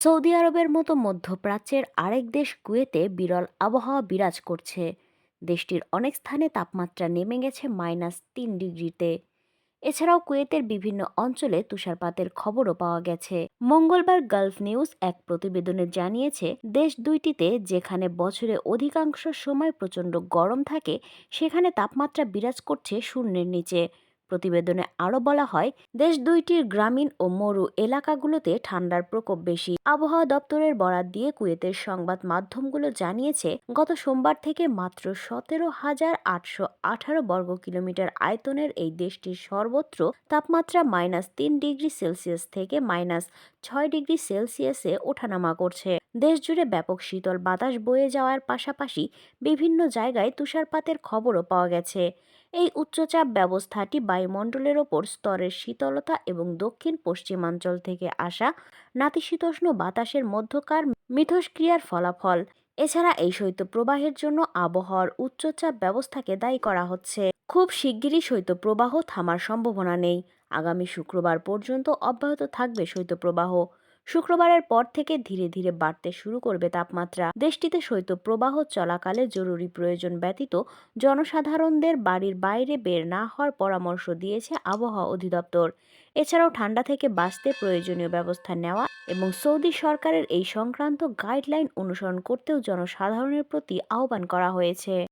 Saudi আরবের মতো মধ্যপ্রাচ্যের আরেক দেশ কুয়েতে বিরল আবহাওয়া বিরাজ করছে। দেশটির অনেক স্থানে তাপমাত্রা নেমে গেছে মাইনাস তিন ডিগ্রিতে। এছাড়াও কুয়েতের বিভিন্ন অঞ্চলে তুষারপাতের খবরও পাওয়া গেছে। মঙ্গলবার গালফ নিউজ এক প্রতিবেদনে জানিয়েছে, দেশ দুইটিতে যেখানে বছরে অধিকাংশ সময় প্রচণ্ড গরম থাকে, সেখানে তাপমাত্রা বিরাজ করছে শূন্যের নিচে। প্রতিবেদনে আরও বলা হয়, দেশ দুইটির গ্রামীণ ও মরু এলাকাগুলোতে ঠান্ডার প্রকোপ বেশি। আবহাওয়া দপ্তরের বরাত দিয়ে কুয়েতের সংবাদ মাধ্যমগুলো জানিয়েছে, গত সোমবার থেকে মাত্র সতেরো হাজার আটশো আঠারো বর্গ কিলোমিটার আয়তনের এই দেশটির সর্বত্র তাপমাত্রা মাইনাস তিন ডিগ্রি সেলসিয়াস থেকে মাইনাস ছয় ডিগ্রি সেলসিয়াসে ওঠানামা করছে। দেশ জুড়ে ব্যাপক শীতল বাতাস বয়ে যাওয়ার পাশাপাশি বিভিন্ন জায়গায় তুষারপাতের খবরও পাওয়া গেছে। এই উচ্চচাপ ব্যবস্থাটি বায়ুমণ্ডলের ওপর স্তরের শীতলতা এবং দক্ষিণ পশ্চিমাঞ্চল থেকে আসা নাতিশীতোষ্ণ বাতাসের মধ্যকার মিথস্ক্রিয়ার ফলাফল। এছাড়া এই শৈত্যপ্রবাহের জন্য আবহাওয়ার উচ্চচাপ ব্যবস্থাকে দায়ী করা হচ্ছে। খুব শিগগিরই শৈত্যপ্রবাহ থামার সম্ভাবনা নেই। আগামী শুক্রবার পর্যন্ত অব্যাহত থাকবে শৈত্যপ্রবাহ। শুক্রবারের পর থেকে ধীরে ধীরে বাড়তে শুরু করবে তাপমাত্রা। দেশটিতে শৈত্যপ্রবাহ চলাকালে জরুরি প্রয়োজন ব্যতীত জনসাধারণদের বাড়ির বাইরে বের না হওয়ার পরামর্শ দিয়েছে আবহাওয়া অধিদপ্তর। এছাড়াও ঠান্ডা থেকে বাঁচতে প্রয়োজনীয় ব্যবস্থা নেওয়া এবং সৌদি সরকারের এই সংক্রান্ত গাইডলাইন অনুসরণ করতেও জনসাধারণের প্রতি আহ্বান করা হয়েছে।